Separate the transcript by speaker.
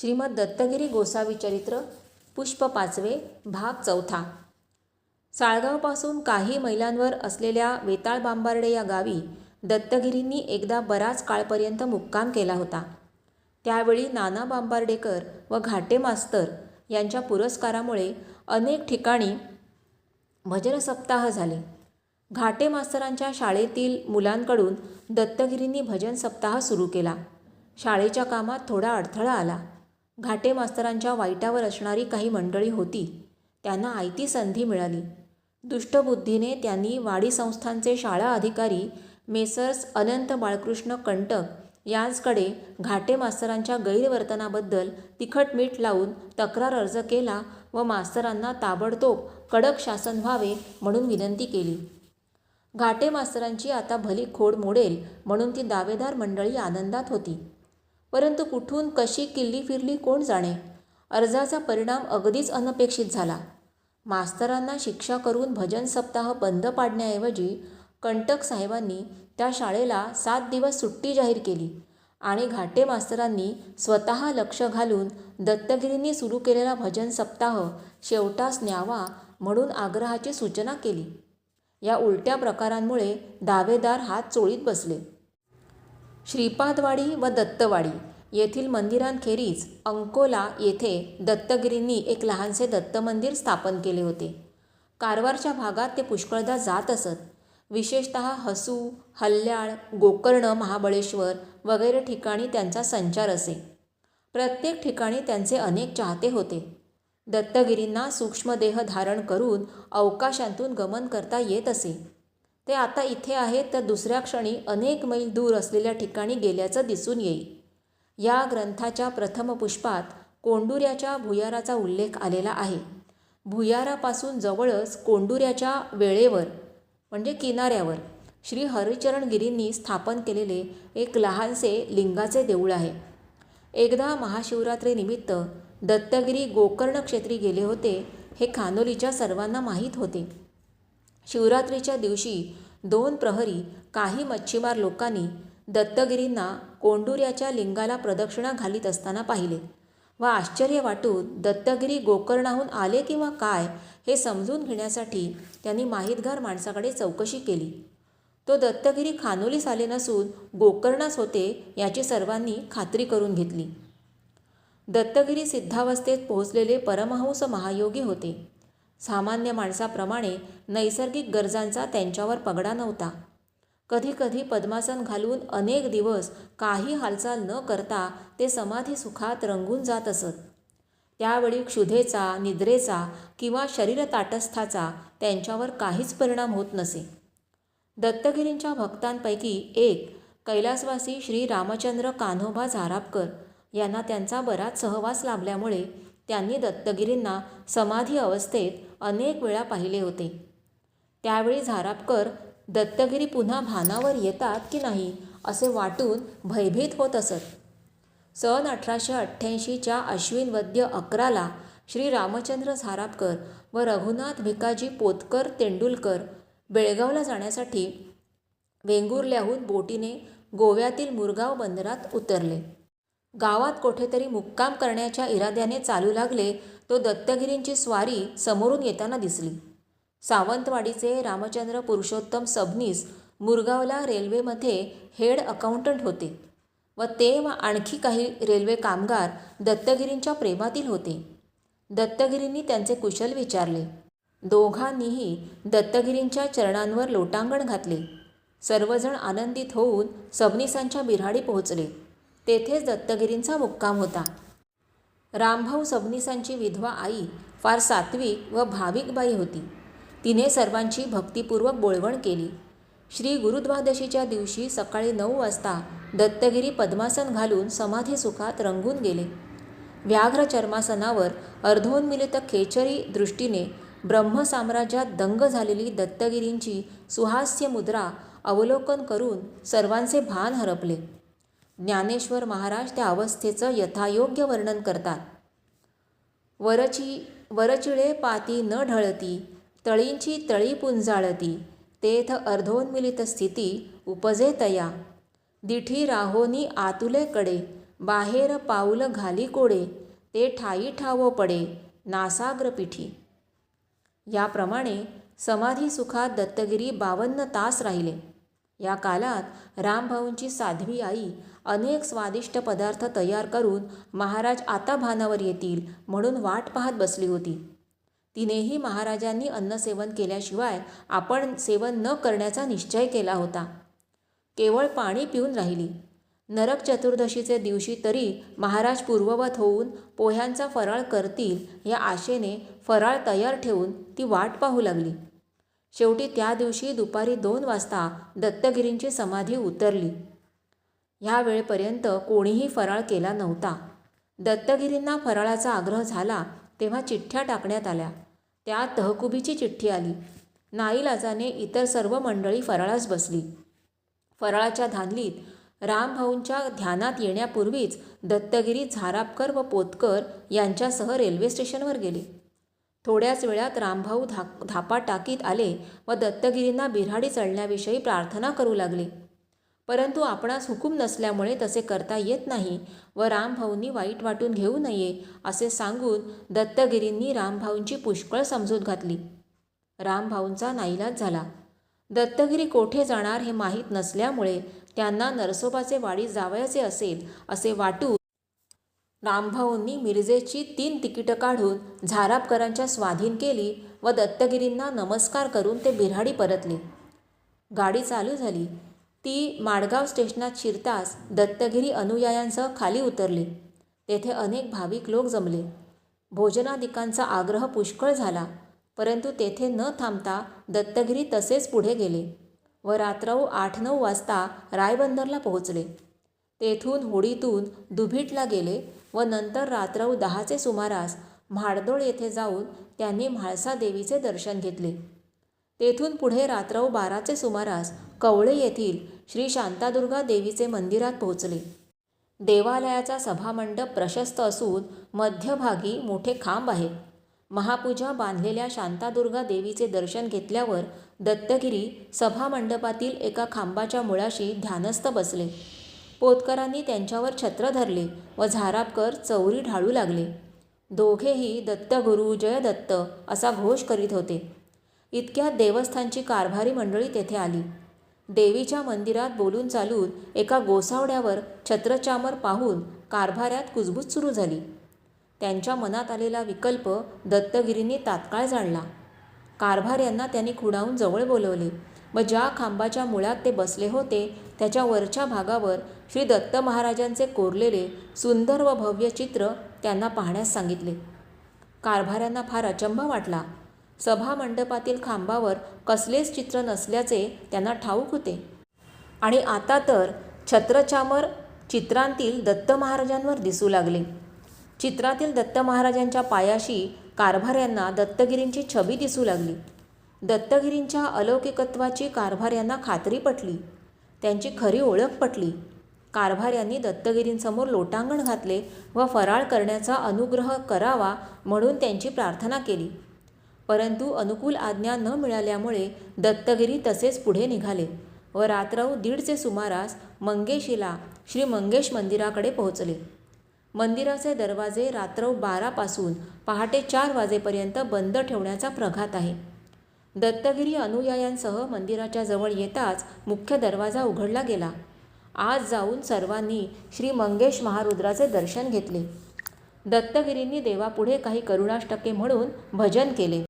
Speaker 1: श्रीमद दत्तगिरी गोसावी चरित्र पुष्प पाचवे भाग चौथा. साळगावपासून काही मैलांवर असलेल्या वेताळ बांबार्डे या गावी दत्तगिरींनी एकदा बराच काळपर्यंत मुक्काम केला होता. त्यावेळी नाना बांबार्डेकर व घाटे मास्तर यांच्या पुरस्कारामुळे अनेक ठिकाणी भजन सप्ताह झाले. घाटे मास्तरांच्या शाळेतील मुलांकडून दत्तगिरींनी भजन सप्ताह सुरू केला. शाळेच्या कामात थोडा अडथळा आला. घाटे मास्तरांच्या वाईटावर असणारी काही मंडळी होती. त्यांना आयती संधी मिळाली. दुष्टबुद्धीने त्यांनी वाडी संस्थांचे शाळा अधिकारी मेसर्स अनंत बाळकृष्ण कंटक यांचकडे घाटे मास्तरांच्या गैरवर्तनाबद्दल तिखट मीठ लावून तक्रार अर्ज केला व मास्तरांना ताबडतोब कडक शासन व्हावे म्हणून विनंती केली. घाटे मास्तरांची आता भली खोड मोडेल म्हणून ती दावेदार मंडळी आनंदात होती. परंतु कुठून कशी किल्ली फिरली कोण जाणे? अर्जाचा परिणाम अगदीच अनपेक्षित झाला. मास्तरांना शिक्षा करून भजन सप्ताह बंद पाडण्याऐवजी कंटक साहेबांनी त्या शाळेला सात दिवस सुट्टी जाहीर केली आणि घाटे मास्तरांनी स्वतः लक्ष घालून दत्तगिरींनी सुरू केलेला भजन सप्ताह शेवटास न्यावा म्हणून आग्रहाची सूचना केली. या उलट्या प्रकारांमुळे दावेदार हात चोळीत बसले. श्रीपादवाडी व दत्तवाडी येथील मंदिरांखेरीज अंकोला येथे दत्तगिरींनी एक लहानसे दत्त मंदिर स्थापन केले होते. कारवारच्या भागात ते पुष्कळदा जात असत. विशेषत हसू हल्ल्याळ गोकर्ण महाबळेश्वर वगैरे ठिकाणी त्यांचा संचार असे. प्रत्येक ठिकाणी त्यांचे अनेक चाहते होते. दत्तगिरींना सूक्ष्मदेह धारण करून अवकाशांतून गमन करता येत असे. ते आता इथे आहेत तर दुसऱ्या क्षणी अनेक मैल दूर असलेल्या ठिकाणी गेल्याचं दिसून येईल. या ग्रंथाच्या प्रथम पुष्पात कोंडुऱ्याच्या भुयाराचा उल्लेख आलेला आहे. भुयारापासून जवळच कोंडुऱ्याच्या वेळेवर म्हणजे किनाऱ्यावर श्री हरिचरणगिरींनी स्थापन केलेले एक लहानसे लिंगाचे देऊळ आहे. एकदा महाशिवरात्रीनिमित्त दत्तगिरी गोकर्ण क्षेत्री गेले होते हे खानोलीच्या सर्वांना माहीत होते. शिवरात्रीच्या दिवशी दोन प्रहरी काही मच्छीमार लोकांनी दत्तगिरींना कोंडुऱ्याच्या लिंगाला प्रदक्षिणा घालीत असताना पाहिले. व आश्चर्य वाटून दत्तगिरी गोकर्णाहून आले किंवा काय हे समजून घेण्यासाठी त्यांनी माहितगार माणसाकडे चौकशी केली. तो दत्तगिरी खानोलीस आले नसून गोकर्णास होते याची सर्वांनी खात्री करून घेतली. दत्तगिरी सिद्धावस्थेत पोहोचलेले परमहंस महायोगी होते. सामान्य माणसाप्रमाणे नैसर्गिक गरजांचा त्यांच्यावर पगडा नव्हता. कधीकधी पद्मासन घालून अनेक दिवस काही हालचाल न करता ते समाधी सुखात रंगून जात असत. त्यावेळी क्षुधेचा निद्रेचा किंवा शरीर ताटस्थाचा त्यांच्यावर काहीच परिणाम होत नसे. दत्तगिरींच्या भक्तांपैकी एक कैलासवासी श्री रामचंद्र कान्होबा झारापकर यांना त्यांचा बराच सहवास लाभल्यामुळे त्यांनी दत्तगिरींना समाधी अवस्थेत अनेक वेळा पाहिले होते. त्यावेळी झारापकर दत्तगिरी पुन्हा भानावर येतात की नाही असे वाटून भयभीत होत असत. सन अठराशे अठ्ठ्याऐंशीच्या अश्विन वद्य अकराला श्री रामचंद्र झारापकर व रघुनाथ भिकाजी पोतकर तेंडुलकर बेळगावला जाण्यासाठी वेंगुर्ल्याहून बोटीने गोव्यातील मुरगाव बंदरात उतरले. गावात कोठेतरी मुक्काम करण्याच्या इराद्याने चालू लागले तो दत्तगिरींची स्वारी समोरून येताना दिसली. सावंतवाडीचे रामचंद्र पुरुषोत्तम सबनीस मुरगावला रेल्वेमध्ये हेड अकाउंटंट होते व ते व आणखी काही रेल्वे कामगार दत्तगिरींच्या प्रेमातील होते. दत्तगिरींनी त्यांचे कुशल विचारले. दोघांनीही दत्तगिरींच्या चरणांवर लोटांगण घातले. सर्वजण आनंदित होऊन सबनीसांच्या बिऱ्हाडी पोहोचले. तेथेच दत्तगिरींचा मुक्काम होता. रामभाऊ सबनीसांची विधवा आई फार सात्विक व भाविक बाई होती. तिने सर्वांची भक्तिपूर्वक बोळवण केली. श्री गुरुद्वादशीच्या दिवशी सकाळी नऊ वाजता दत्तगिरी पद्मासन घालून समाधी सुखात रंगून गेले. व्याघ्र चर्मासनावर अर्धोन्मिलित खेचरी दृष्टीने ब्रह्मसाम्राज्यात दंग झालेली दत्तगिरींची सुहास्य मुद्रा अवलोकन करून सर्वांचे भान हरपले. ज्ञानेश्वर महाराज त्या अवस्थेचं यथायोग्य वर्णन करतात. वरची वरचिळे पाती न ढळती तळींची तळी पुंजाळती तेथ अर्धोन्मिलित स्थिती उपजे तया दिठी राहोनी आतुले कडे बाहेर पाऊल घाली कोडे ते ठाई ठावो पडे नासाग्र पिठी. याप्रमाणे समाधी सुखात दत्तगिरी बावन्न तास राहिले. या कालात रामभाऊंची साध्वी आई अनेक स्वादिष्ट पदार्थ तयार करून महाराज आता भानावर येतील म्हणून वाट पाहत बसली होती. तिनेही महाराजांनी अन्नसेवन केल्याशिवाय आपण सेवन न करण्याचा निश्चय केला होता. केवळ पाणी पिऊन राहिली. नरक चतुर्दशीचे दिवशी तरी महाराज पूर्ववत होऊन पोह्यांचा फराळ करतील या आशेने फराळ तयार ठेवून ती वाट पाहू लागली. शेवटी त्या दिवशी दुपारी दोन वाजता दत्तगिरींची समाधी उतरली. ह्या वेळेपर्यंत कोणीही फराळ केला नव्हता. दत्तगिरींना फराळाचा आग्रह झाला तेव्हा चिठ्ठ्या टाकण्यात आल्या. त्यात तहकुबीची चिठ्ठी आली. नाईलाजाने इतर सर्व मंडळी फराळास बसली. फराळाच्या धानलीत रामभाऊंच्या ध्यानात येण्यापूर्वीच दत्तगिरी झारापकर व पोतकर यांच्यासह रेल्वे स्टेशनवर गेले. थोड्याच वेळात रामभाऊ धा धापा टाकीत आले व दत्तगिरींना बिऱ्हाडी चढण्याविषयी प्रार्थना करू लागले. परंतु आपणास हुकूम नसल्यामुळे तसे करता येत नाही. व रामभाऊंनी वाईट वाटून घेऊ नये असे सांगून दत्तगिरींनी रामभाऊंची पुष्कळ समजूत घातली. रामभाऊंचा नाईलाज झाला. दत्तगिरी कोठे जाणार हे माहीत नसल्यामुळे त्यांना नरसोबाचे वाडी जावयाचे असेल असे वाटून रामभाऊंनी मिरजेची तीन तिकीटं काढून झारापकरांच्या स्वाधीन केली व दत्तगिरींना नमस्कार करून ते बिऱ्हाडी परतले. गाडी चालू झाली. ती माडगाव स्टेशनात शिरताच दत्तगिरी अनुयायांसह खाली उतरले. तेथे अनेक भाविक लोक जमले. भोजनादिकांचा आग्रह पुष्कळ झाला परंतु तेथे न थांबता दत्तगिरी तसेच पुढे गेले व रात्रऊ आठ नऊ वाजता रायबंदरला पोहोचले. तेथून होडीतून दुभीटला गेले व नंतर रात्रऊ दहाचे सुमारास म्हाडदोळ येथे जाऊन त्यांनी म्हाळसा देवीचे दर्शन घेतले. तेथून पुढे रात्रऊ बाराचे सुमारास कवळे येथील श्री शांतादुर्गा देवीचे मंदिरात पोहोचले. देवालयाचा सभामंडप प्रशस्त असून मध्यभागी मोठे खांब आहेत महापूजा बांधलेल्या शांतादुर्गा देवीचे दर्शन घेतल्यावर दत्तगिरी सभामंडपातील एका खांबाच्या मुळाशी ध्यानस्थ बसले. पोतकरांनी त्यांच्यावर छत्र धरले व झारापकर चौरी ढाळू लागले. दोघेही दत्तगुरु जय दत्त असा घोष करीत होते. इतक्यात देवस्थानची कारभारी मंडळी तेथे आली. देवीच्या मंदिरात बोलून चालून एका गोसावड्यावर छत्रचामर पाहून कारभाऱ्यात कुजबूज सुरू झाली. त्यांच्या मनात आलेला विकल्प दत्तगिरींनी तात्काळ जाणला. कारभाऱ्यांना त्यांनी खुडावून जवळ बोलवले. व ज्या खांबाच्या मुळात ते बसले होते त्याच्या वरच्या भागावर श्री दत्त महाराजांचे कोरलेले सुंदर व भव्य चित्र त्यांना पाहण्यास सांगितले. कारभाऱ्यांना फार अचंबा वाटला. सभा मंडपातील खांबावर कसलेच चित्र नसल्याचे त्यांना ठाऊक होते. आणि आता तर छत्रचामर चित्रांतील दत्त महाराजांवर दिसू लागले. चित्रातील दत्त महाराजांच्या पायाशी कारभाऱ्यांना दत्तगिरींची छबी दिसू लागली. दत्तगिरींच्या अलौकिकत्वाची कारभाऱ्यांना खात्री पटली. त्यांची खरी ओळख पटली. कारभाऱ्यांनी दत्तगिरींसमोर लोटांगण घातले व फराळ करण्याचा अनुग्रह करावा म्हणून त्यांची प्रार्थना केली. परंतु अनुकूल आज्ञा न मिळाल्यामुळे दत्तगिरी तसेच पुढे निघाले व रात्रऊ दीडचे सुमारास मंगेशीला श्री मंगेश मंदिराकडे पोहोचले. मंदिराचे दरवाजे रात्रऊ बारापासून पहाटे चार वाजेपर्यंत बंद ठेवण्याचा प्रघात आहे. दत्तगिरी अनुयायांसह मंदिराच्या जवळ येताच मुख्य दरवाजा उघडला गेला. आज जाऊन सर्वांनी श्री मंगेश महारुद्राचे दर्शन घेतले. दत्तगिरींनी देवापुढे काही करुणाष्टके म्हणून भजन केले.